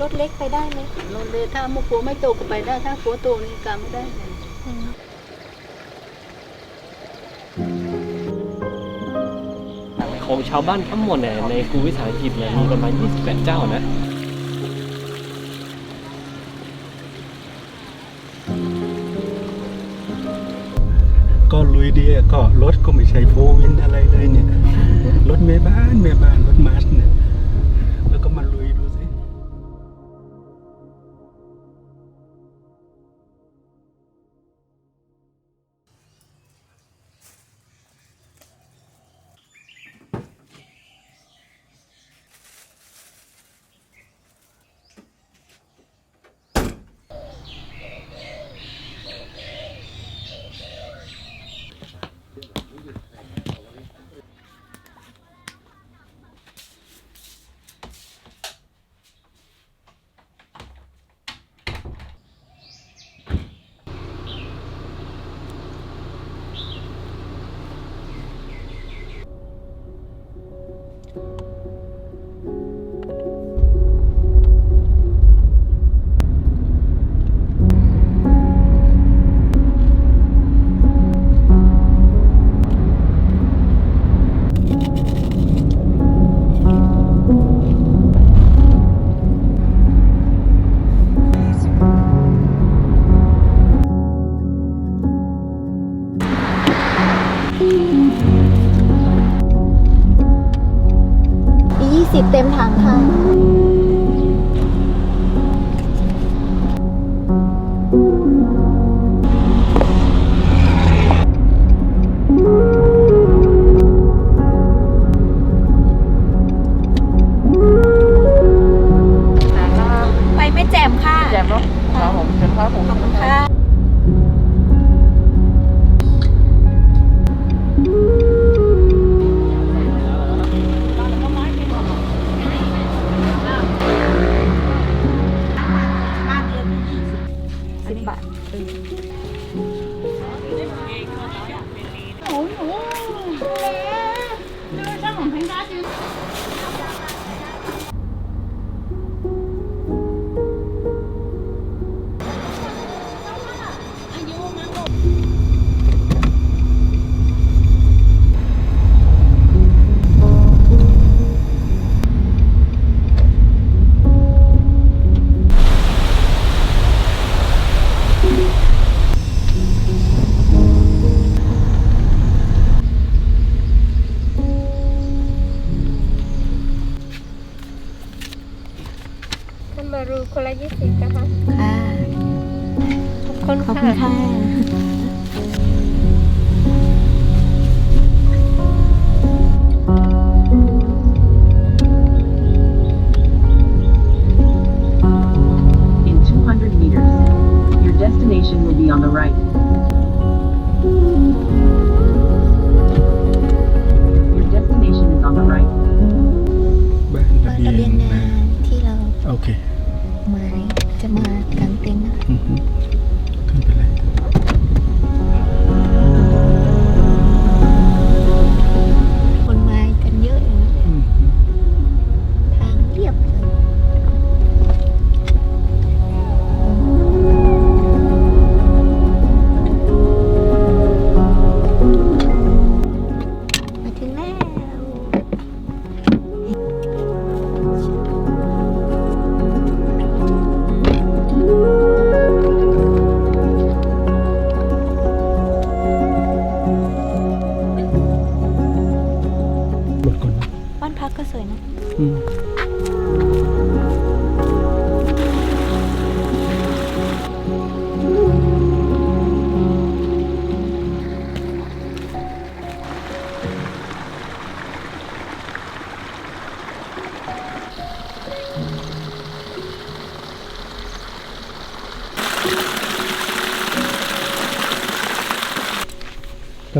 รถเล็กไปได้ไหมรถเลยถ้ามุกหัวไม่โตก็ไปได้ ถ้าหัวโตนี่กาไม่ได้เลยของชาวบ้านทั้งหมดเนี่ยในกรุงวิสาหกิจเนี่ยมีประมาณ 28 เจ้านะก็ลุยดีอะก็รถก็ไม่ใช่โฟวินอะไรเลยเนี่ย รถแม่บ้านแม่บ้านรถมาร์ชเนี่ย 20 เต็มถังค่ะ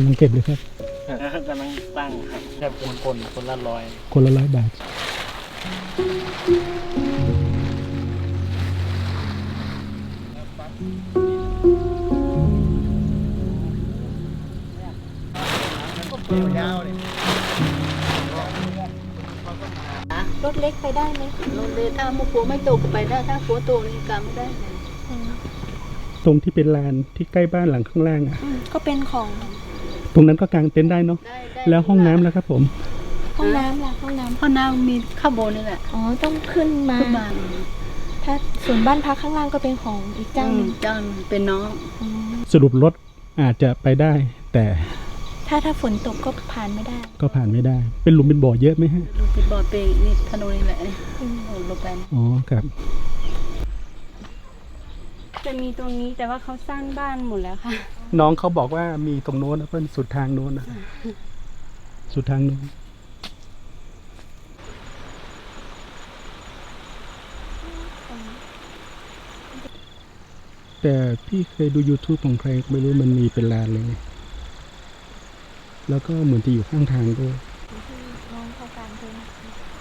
ำลังเก็บเลยครับกำลังตั้งครับแค่คนคนคนละร้อย คนละร้อยบาทเรถเล็กไปได้ไหมรถเลยถ้าหมูผัวไม่โตก็ไปได้ ถ้าผัวโตนี่กาไม่ได้เลยอืมตรงที่เป็นลานที่ใกล้บ้านหลังข้างล่างอะอืมก็เป็นของต รงนั้นก็กางเต็นท์ได้เนาะได้ได้แล้วห้องน้ำแล้วครับผม ห้องน้ำล่ะห้องน้ำห้องน้ำมีข้างบนนี่แหละอ๋อต้องขึ้นมา ขึ้นมาถ้าส่วนบ้านพักข้างล่างก็เป็นของอีกเจ้าหนึ่งเจ้าหนึ่งเป็นน้องอืมสรุปรถอาจจะไปได้ แต่ถ้าถ้าฝนตกก็ผ่านไม่ได้ก็ผ่านไม่ได้ เป็นหลุมเป็นบ่อเยอะไหมฮะ ลูกติดบอดเปย์นี่ถนนนี่แหละนี่อืมโอ้ลงไปนะอ๋อครับ จะมีตรงนี้แต่ว่าเขาสร้างบ้านหมดแล้วค่ะ น้องเขาบอกว่ามีตรงโน้นนะเพื่อนสุดทางโน้นนะสุดทางโน้นแต่พี่เคยดู YouTube ของใครไม่รู้มันมีเป็นลานเลยไงแล้วก็เหมือนจะอยู่ข้างทางด้วยน้องเขากลางเต็นท์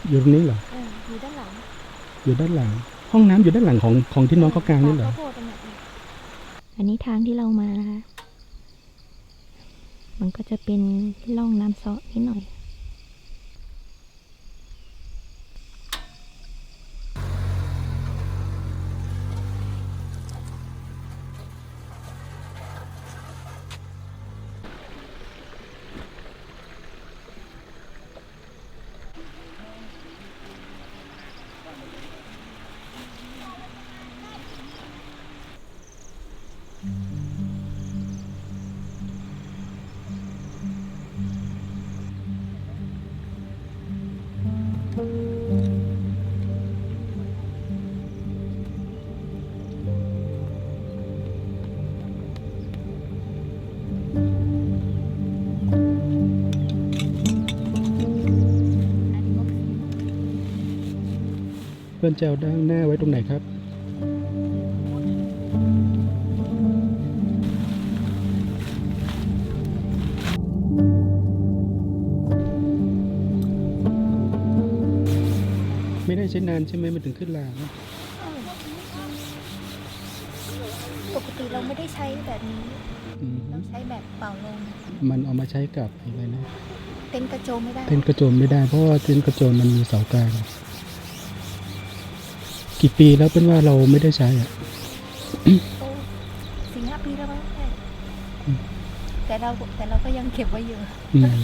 อยู่ตรงนี้เหรอเอออยู่ด้านหลัง อยู่ด้านหลัง ห้องน้ำอยู่ด้านหลังของของที่น้องเขากลางนี่เหรออันนี้ทางที่เรามานะคะ มันก็จะเป็นร่องน้ำเซาะนิดหน่อย พื่อนจะเอาด้านหน้าไว้ตรงไหนครับ ไม่ได้ใช้นานใช่ไหมมันถึงขึ้นลาปกติเราไม่ได้ใช้แบบนี้อืมเราใช้แบบเป่าลม มันเอามาใช้กับอะไรนะ เต็นท์กระโจมไม่ได้ เต้นกระโจมไม่ได้เพราะว่าเต้นกระโจมมันมีเสากลาง กี่ปีแล้วเป็นว่าเราไม่ได้ใช้อะโอ้สี่ห้าปีแล้วมั้งแค่แต่เราแต่เราก็ยังเก็บไว้อยู่อืม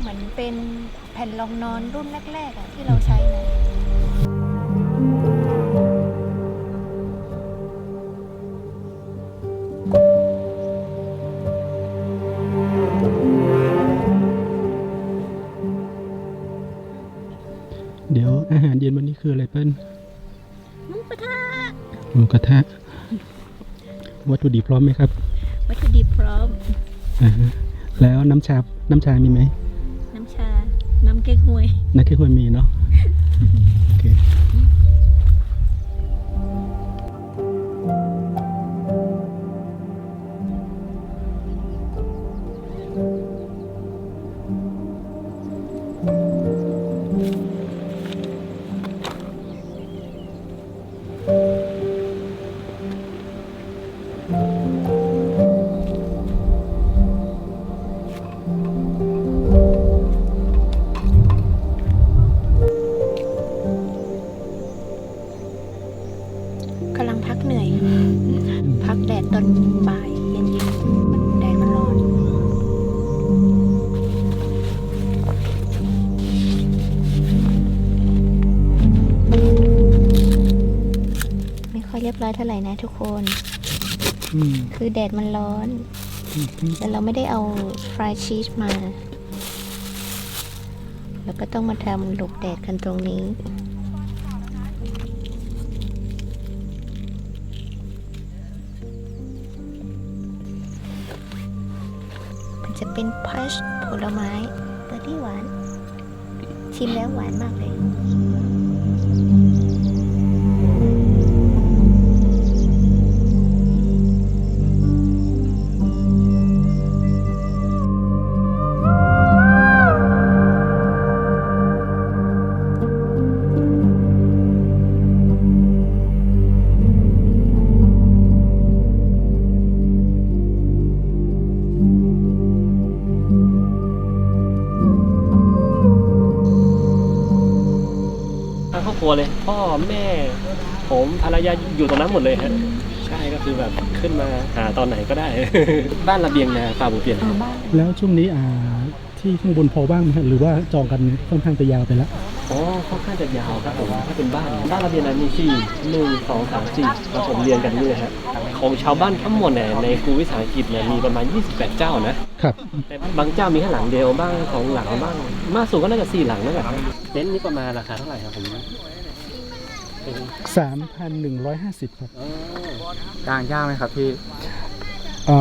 เหมือนเป็นแผ่นรองนอนรุ่นแรกๆอะที่เราใช้นะเดี๋ยวอาหารเย็นวันนี้คืออะไรเปิ้ลหมูกระทะ หมูกระทะ วัตถุดิบพร้อมไหมครับ วัตถุดิบพร้อมอ่าฮะแล้วน้ำชา น้ำชามีไหม น้ำชา น้ำเก๊กฮวยนักแค่ควรมีเนาะ เรียบร้อยเท่าไหร่นะทุกคนอืมคือแดดมันร้อนอืมอืมแต่เราไม่ได้เอาฟรายชีสมา แล้วก็ต้องมาทำหลบแดดกันตรงนี้มันจะเป็นพัชผลไม้เบอร์รี่หวาน ชิมแล้วหวานมากเลย รงนั้นหมดเลยฮะใช่ก็คือแบบขึ้นมาหาตอนไหนก็ได้ บ้านระเบียงนาป่าบุเปลี่ยนแล้วช่วงนี้อ่าที่ข้างบนพอว่างไหมฮะหรือว่าจองกันค่อนข้างจะยาวไปแล้ว อ๋อค่อนข้างจะยาวครับผมถ้าเป็นบ้านบ้านระเบียงนามีที่หนึ่งสองสามสี่แล้วผมเรียงกันนี่เลยฮะของชาวบ้านทั้งหมดเนี่ยในกรุงวิสาหกิจเนี่ยมีประมาณ 28 เจ้านะครับแต่บางเจ้ามีแค่หลังเดียวบ้างสองหลังบ้างมากสุดก็น่าจะสี่หลังนั่นแหละเต็นท์นี่ประมาณราคาเท่าไหร่ครับผม 3,150 ครับกลางยากไหมครับพี่อ๋อ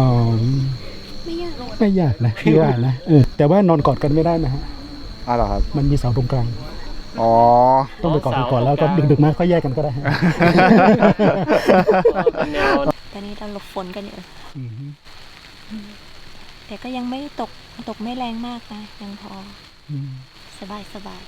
ไม่ยากไม่ยากนะพี่ว่านะเออแต่ว่านอนกอดกันไม่ได้นะฮะอ้าวเหรอครับ มันมีเสาตรงกลาง อ๋อ ต้องไปกอดกันก่อนแล้วก็ดึกๆมาค่อยแยกกันก็ได้ฮะเป็นแนวตอนนี้เราหลบฝนกันอยู่อืมแต่ก็ยังไม่ตกตกไม่แรงมากนะยังพออืมสบายสบาย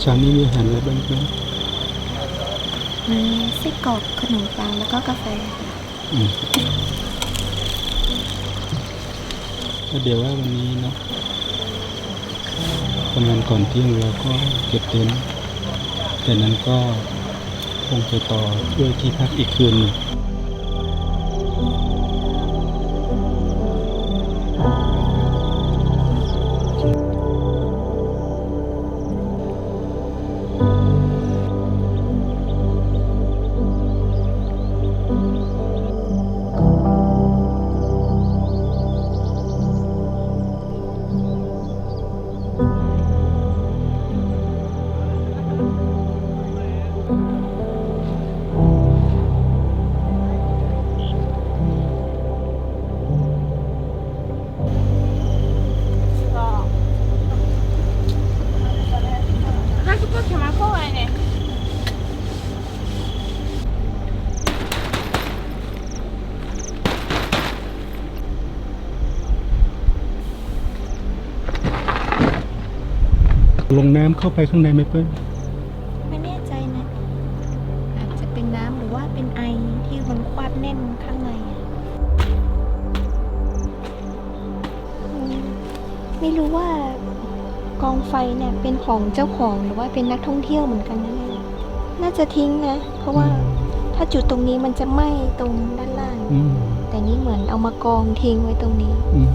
เช้านี้มีอาหารอะไรบ้างครับมีไส้กรอกขนมปังแล้วก็กาแฟอืมก็เดี๋ยวว่าวันนี้เนาะประมาณก่อนเที่ยงเราก็เก็บเต็นท์แต่นั้นก็คงจะต่อเพื่อที่พักอีกคืนหนึ่ง ลงน้ำเข้าไปข้างในไหมเปิ้ลไม่แน่ใจนะ อาจจะเป็นน้ำหรือว่าเป็นไอที่มันควาบแน่นข้างในอะอืมไม่รู้ว่ากองไฟเนี่ยเป็นของเจ้าของหรือว่าเป็นนักท่องเที่ยวเหมือนกันนะเนี่ยน่าจะทิ้งนะ เพราะว่าถ้าจุดตรงนี้มันจะไหม้ตรงด้านล่าง อืมแต่นี่เหมือนเอามากองทิ้งไว้ตรงนี้ อืม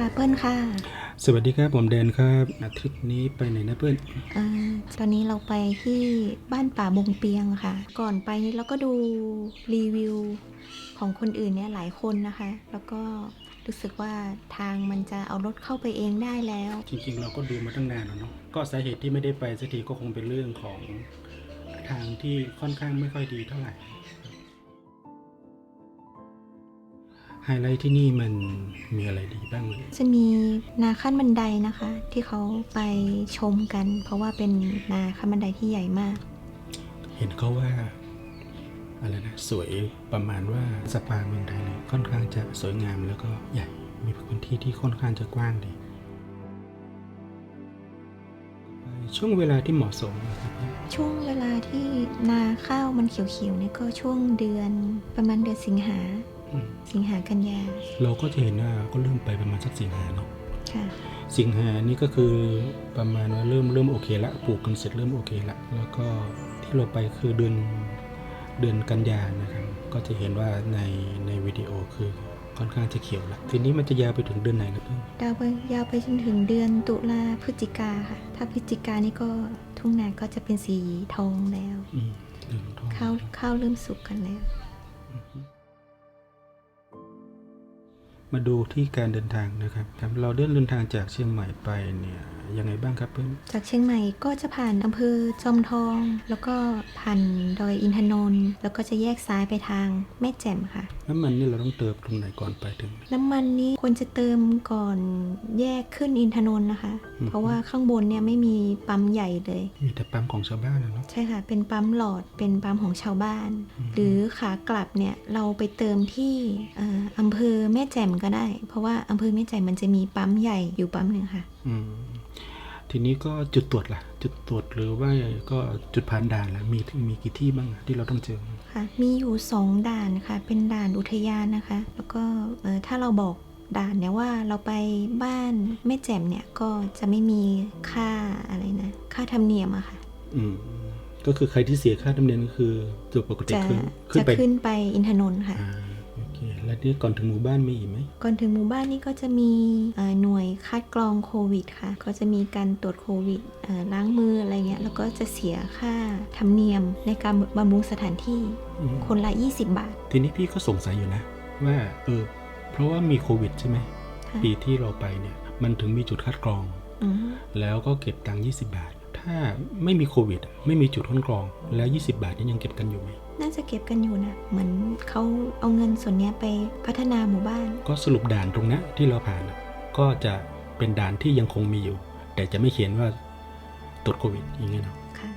ค่ะเปิ้ลค่ะ สวัสดีครับผมแดนครับอาทิตย์นี้ไปไหนนะเปิ้ลเอ่อตอนนี้เราไปที่บ้านป่าบงเปียงค่ะ ก่อนไปนี้เราก็ดูรีวิวของคนอื่นเนี่ยหลายคนนะคะ แล้วก็รู้สึกว่าทางมันจะเอารถเข้าไปเองได้แล้ว จริงๆ เราก็ดูมาตั้งนานแล้วเนาะก็สาเหตุที่ไม่ได้ไปสักทีก็คงเป็นเรื่องของทางที่ค่อนข้างไม่ค่อยดีเท่าไหร่ ไฮไลท์ที่นี่มันมีอะไรดีบ้างเลยจะมีนาขั้นบันไดนะคะ ที่เขาไปชมกัน เพราะว่าเป็นนาขั้นบันไดที่ใหญ่มาก เห็นเขาว่าอะไรนะสวยประมาณว่าสปาเมืองไทยเนี่ยค่อนข้างจะสวยงามแล้วก็ใหญ่มีพื้นที่ที่ค่อนข้างจะกว้างดีไปช่วงเวลาที่เหมาะสมนะครับช่วงเวลาที่นาข้าวมันเขียวๆเนี่ยก็ช่วงเดือนประมาณเดือนสิงหาอืม สิงหากันยาเราก็จะเห็นว่าก็เริ่มไปประมาณสักสิงหาเนาะค่ะสิงหานี่ก็คือประมาณว่าเริ่มเริ่มโอเคละปลูกกันเสร็จเริ่มโอเคละแล้วก็ที่เราไปคือเดือนเดือนกันยานะครับ ก็จะเห็นว่าในในวิดีโอคือค่อนข้างจะเขียวละทีนี้มันจะยาวไปถึงเดือนไหนนะเพื่อนดาวไปยาวไปจนถึงเดือนตุลาพฤศจิกาค่ะ ถ้าพฤศจิกานี่ก็ทุ่งนาก็จะเป็นสีทองแล้วอืมเดือนทองข้าวข้าวเริ่มสุกกันแล้ว มาดูที่การเดินทางนะครับ เราเดินเดินทางจากเชียงใหม่ไปเนี่ย ยังไงบ้างครับเพื่อนจากเชียงใหม่ก็จะผ่านอำเภอจอมทอง แล้วก็ผ่านดอยอินทนนท์แล้วก็จะแยกซ้ายไปทางแม่แจ่มค่ะ น้ำมันนี่เราต้องเติมตรงไหนก่อนไปถึง น้ำมันนี้ควรจะเติมก่อนแยกขึ้นอินทนนท์นะคะอืมเพราะว่าข้างบนเนี่ยไม่มีปั๊มใหญ่เลย มีแต่ปั๊มของชาวบ้านนะเนาะใช่ค่ะ เป็นปั๊มหลอดเป็นปั๊มของชาวบ้านอืมหรือขากลับเนี่ยเราไปเติมที่เอ่ออำเภอแม่แจ่มก็ได้ เพราะว่าอำเภอแม่แจ่มมันจะมีปั๊มใหญ่อยู่ปั๊มหนึ่งค่ะ อืม ทีนี้ก็จุดตรวจล่ะ จุดตรวจหรือว่าก็จุดผ่านด่านล่ะมีมีกี่ที่บ้างอะที่เราต้องเจอค่ะมีอยู่สองด่านค่ะ เป็นด่านอุทยานนะคะ แล้วก็เอ่อถ้าเราบอกด่านเนี่ยว่าเราไปบ้านแม่แจ่มเนี่ยก็จะไม่มีค่าอะไรนะค่าธรรมเนียมอะค่ะ อืมก็คือใครที่เสียค่าธรรมเนียมก็คือตัวปกติจะขึ้นขึ้นจะไปขึ้นไปอินทนนท์ค่ะอ่าโอเค แล้วนี่ก่อนถึงหมู่บ้านมีอีกไหม ก่อนถึงหมู่บ้านนี่ก็จะมีเอ่อหน่วยคัดกรองโควิดค่ะ ก็จะมีการตรวจโควิดเอ่อล้างมืออะไรเงี้ย แล้วก็จะเสียค่าธรรมเนียมในการบำรุงสถานที่อืมคนละ 20 บาท ทีนี้พี่ก็สงสัยอยู่นะ ว่าเออเพราะว่ามีโควิดใช่ไหมค่ะปีที่เราไปเนี่ยมันถึงมีจุดคัดกรองอืมแล้วก็เก็บตังค์20 บาท ถ้าไม่มีโควิด ไม่มีจุดคัดกรองแล้ว 20 บาทนี่ยังเก็บกันอยู่ไหม น่าจะเก็บกันอยู่นะเหมือนเขาเอาเงินส่วนเนี้ยไปพัฒนาหมู่บ้าน ก็สรุปด่านตรงนั้นที่เราผ่านน่ะก็จะเป็นด่านที่ยังคงมีอยู่ แต่จะไม่เขียนว่าตรวจโควิดอย่างเงี้ยเนาะค่ะ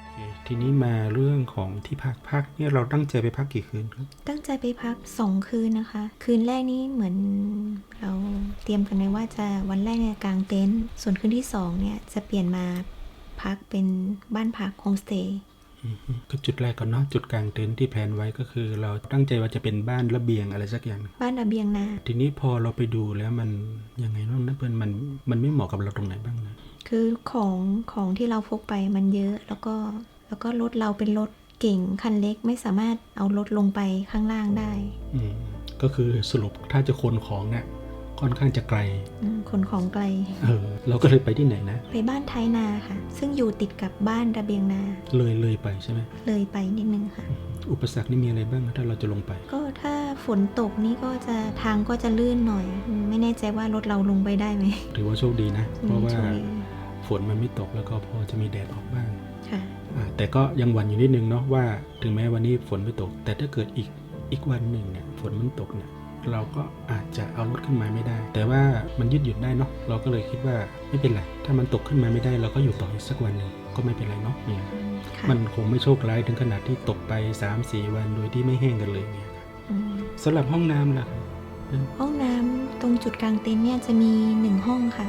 โอเคทีนี้มาเรื่องของที่พักพักเนี่ยเราตั้งใจไปพักกี่คืนครับ ตั้งใจไปพักสองคืนนะคะ คืนแรกนี้เหมือนเราเตรียมกันไว้ว่าจะวันแรกเนี่ยกางเต็นท์ส่วนคืนที่สองเนี่ยจะเปลี่ยนมา พักเป็นบ้านพักโฮมสเตย์อืมก็จุดแรกก่อนเนาะจุดกลางเต็นท์ที่แผนไว้ก็คือ เราตั้งใจว่าจะเป็นบ้านระเบียงอะไรสักอย่าง บ้านระเบียงนาทีนี้พอเราไปดูแล้วมันยังไงบ้างนะเพื่อนมันมันไม่เหมาะกับเราตรงไหนบ้างนะคือของของที่เราพกไปมันเยอะแล้วก็แล้วก็รถเราเป็นรถเก่งคันเล็กไม่สามารถเอารถลงไปข้างล่างได้ อืมก็คือสรุปถ้าจะขนของเนี่ย ค่อนข้างจะไกลอืมขนของไกล เออเราก็เลยไปที่ไหนนะ ไปบ้านท้ายนาค่ะ ซึ่งอยู่ติดกับบ้านระเบียงนา เลยเลยไปใช่ไหมเลยไปนิดนึงค่ะ อุปสรรคนี่มีอะไรบ้างถ้าเราจะลงไป ก็ถ้าฝนตกนี่ก็จะทางก็จะลื่นหน่อย ไม่แน่ใจว่ารถเราลงไปได้ไหมถือว่าโชคดีนะ เพราะว่าโชคดีฝนมันไม่ตกแล้วก็พอจะมีแดดออกบ้างค่ะ อ่าแต่ก็ยังหวั่นอยู่นิดนึงเนาะว่า ถึงแม้วันนี้ฝนไม่ตก แต่ถ้าเกิดอีกอีกวันหนึ่งเนี่ยฝนมันตกเนี่ย เราก็อาจจะเอารถขึ้นมาไม่ได้ แต่ว่ามันยืดหยุ่นได้เนาะเราก็เลยคิดว่าไม่เป็นไรถ้ามันตกขึ้นมาไม่ได้เราก็อยู่ต่ออีกสักวันหนึ่งก็ไม่เป็นไรเนาะเนี่ยค่ะมันคงไม่โชคร้ายถึงขนาดที่ตกไป 3-4 วันโดยที่ไม่แห้งกันเลยเนี่ยครับอืมสำหรับห้องน้ำล่ะครับห้องน้ำตรงจุดกลางเต็นท์เนี่ยจะมีหนึ่งห้องค่ะ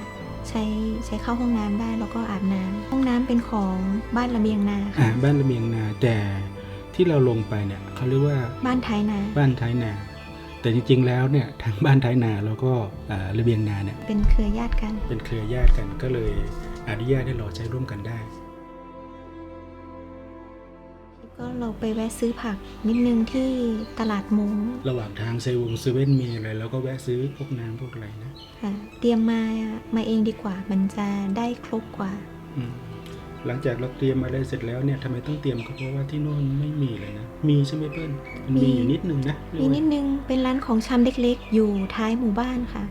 ใช้ใช้เข้าห้องน้ำได้แล้วก็อาบน้ำห้องน้ำเป็นของบ้านระเบียงนาอ่าค่ะบ้านระเบียงนาแต่ที่เราลงไปเนี่ยเขาเรียกว่าบ้านท้ายนา บ้านท้ายนา แต่จริงๆแล้วเนี่ยทางบ้านท้ายนาแล้วก็อ่าระเบียงนาเนี่ยเป็นเครือญาติกัน เป็นเครือญาติกันก็เลยอนุญาตให้เราใช้ร่วมกันได้ ก็เราไปแวะซื้อผักนิดนึงที่ตลาดมุง้งระหว่างทางเซเวงเซเว่นมีอะไรเราก็แวะซื้อพวกน้ำพวกอะไรนะ ค่ะ เตรียมมามาเองดีกว่ามันจะได้ครบกว่า อืม หลังจากเราเตรียมอะไรเสร็จแล้วเนี่ยทำไมต้องเตรียมก็เพราะว่าที่โน่นไม่มีเลยนะ มีใช่ไหมเปิ้ลมันมีมี อยู่นิดนึงนะมีนิดนึงเป็นร้านของชำเล็กๆ อยู่ท้ายหมู่บ้านค่ะ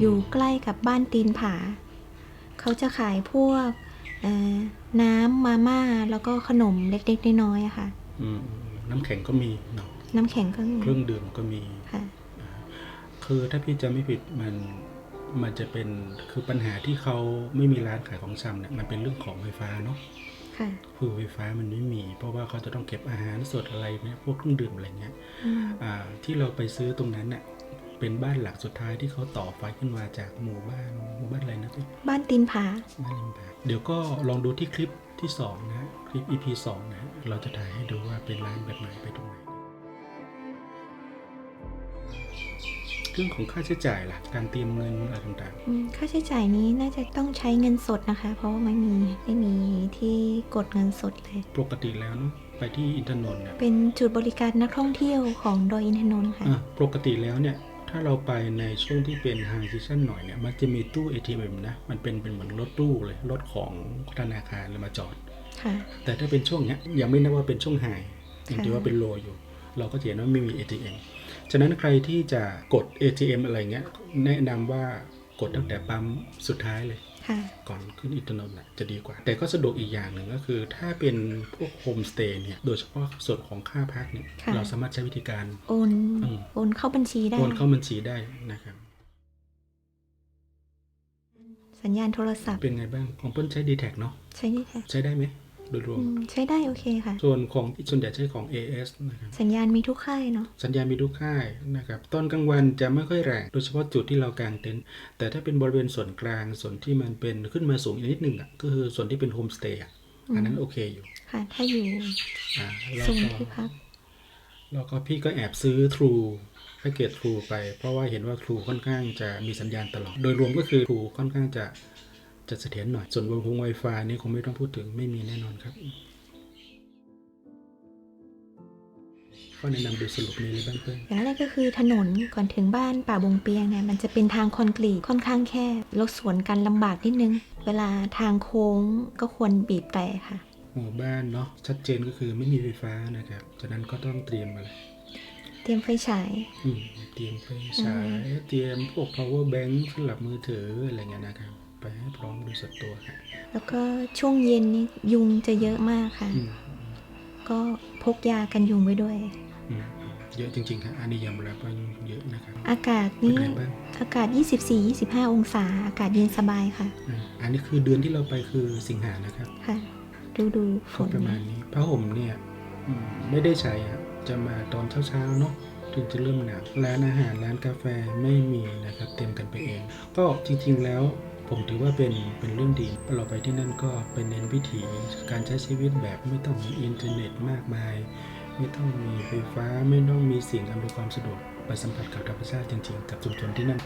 อยู่ใกล้กับบ้านตีนผา เขาจะขายพวกเอ่อน้ำมาม่าแล้วก็ขนมเล็กๆน้อยๆอะค่ะ อืมน้ำแข็งก็มีเนาะน้ำแข็งก็มีเครื่องดื่มก็มี ค่ะ คือถ้าพี่จะไม่ผิดมัน มันจะเป็นคือปัญหาที่เขาไม่มีร้านขายของชำเนี่ยมันเป็นเรื่องของไฟฟ้าเนาะค่ะคือไฟฟ้ามันไม่มี เพราะว่าเขาจะต้องเก็บอาหารสดอะไรเนี่ยพวกเครื่องดื่มอะไรเงี้ยอืมอ่าที่เราไปซื้อตรงนั้นเนี่ยเป็นบ้านหลักสุดท้ายที่เขาต่อไฟขึ้นมาจากหมู่บ้านหมู่บ้านอะไรนะพี่บ้านตีนผาบ้านริมผาเดี๋ยวก็ลองดูที่คลิปที่สองนะฮะคลิป EP สองนะฮะเราจะถ่ายให้ดูว่าเป็นร้านแบบไหนไปตรงไหน เรื่องของค่าใช้จ่ายล่ะ การเตรียมเงินอะไรต่างอืมค่าใช้จ่ายนี้น่าจะต้องใช้เงินสดนะคะ เพราะว่าไม่มีไม่มีที่กดเงินสดเลย ๆ ปกติแล้วเนาะไปที่อินทนนท์เนี่ยเป็นจุดบริการนักท่องเที่ยวของดอยอินทนนท์ค่ะ อะปกติแล้วเนี่ย ถ้าเราไปในช่วงที่เป็น High Season หน่อยเนี่ย มันจะมีตู้ ATM นะ มันเป็นเป็นเหมือนรถตู้เลย รถของธนาคารเลยมาจอด ค่ะ แต่ถ้าเป็นช่วงเนี้ยยังไม่นับว่าเป็นช่วงไฮยังค่ะถือว่าเป็นโลอยู่ เราก็จะเห็นว่าไม่มี ATM ฉะนั้นใครที่จะกด ATM อะไรเงี้ยแนะนำว่ากดตั้งแต่ปั๊มสุดท้ายเลยค่ะก่อนขึ้นอินเทอร์เน็ตน่ะจะดีกว่า แต่ก็สะดวกอีกอย่างหนึ่งก็คือ ถ้าเป็นพวกโฮมสเตย์เนี่ย โดยเฉพาะส่วนของค่าพักเนี่ยค่ะเราสามารถใช้วิธีการโอนอืมโอนเข้าบัญชีได้ โอนเข้าบัญชีได้นะครับ สัญญาณโทรศัพท์ เป็นไงบ้าง ของเปิ้ลใช้ d t แทเนาะ ใช้ได้ค่ะใช้ได้ไหม โดยรวมอืมใช้ได้โอเคค่ะ ส่วนของส่วนใหญ่ใช้ของ AS นะครับสัญญาณมีทุกค่ายเนาะสัญญาณมีทุกค่ายนะครับตอนกลางวันจะไม่ค่อยแรงโดยเฉพาะจุดที่เรากางเต็นท์แต่ถ้าเป็นบริเวณส่วนกลางส่วนที่มันเป็นขึ้นมาสูงอีกนิดหนึ่งอะก็คือส่วนที่เป็นโฮมสเตย์อะอันนั้นโอเคอยู่ค่ะถ้าอยู่อ่าแล้วโซนก็ที่พักแล้วก็พี่ก็แอบซื้อ True แพ็กเกจ True ไป เพราะว่าเห็นว่า True ค่อนข้างจะมีสัญญาณตลอด โดยรวมก็คือ True ค่อนข้างจะ จะเสถียรหน่อย ส่วนวง Wi-Fi นี่คงไม่ต้องพูดถึงไม่มีแน่นอนครับก็แนะนำดูสรุปมีอะไรบ้างเพื่อนอย่างแรกก็คือถนนก่อนถึงบ้านป่าบงเปียงเนี่ยมันจะเป็นทางคอนกรีตค่อนข้างแคบรถสวนกันลำบากนิดนึง เวลาทางโค้งก็ควรบีบแต่ค่ะ หมู่บ้านเนาะชัดเจนก็คือไม่มีไฟฟ้านะครับฉะนั้นก็ต้องเตรียมอะไรเตรียมไฟฉาย อืมเตรียมไฟฉายเตรียมพวก power bank สำหรับมือถืออะไรเงี้ยนะครับ ไปให้พร้อมโดยส่วนตัวครับแล้วก็ช่วงเย็นนี่ยุงจะเยอะมากค่ะอืมก็พกยากันยุงไว้ด้วยอืมเยอะจริงๆครับอันนี้ยอมรับว่าเยอะนะครับ อากาศเป็นนี่ไงบ้างอากาศ 24-25 องศา อากาศเย็นสบายค่ะอ่าอันนี้คือเดือนที่เราไปคือสิงหานะครับ ค่ะ ดูดูฝก็นประมาณนี้ผ้าห่มเนี่ยอืมไม่ได้ใช้ครับจะมาตอนเช้าๆเนาะถึงจะเริ่มหนาวร้านอาหารร้านกาแฟไม่มีนะครับ เตรียมกันไปเอง ก็จริงๆแล้ว ผมถือว่าเป็นเป็นเรื่องดี เราไปที่นั่นก็เป็นเน้นวิถีการใช้ชีวิตแบบไม่ต้องมีอินเทอร์เน็ตมากมาย ไม่ต้องมีไฟฟ้าไม่ต้องมีสิ่งอำนวยความสะดวกไปสัมผัสกับธรรมชาติจริงๆ กับชุมชนที่นั่น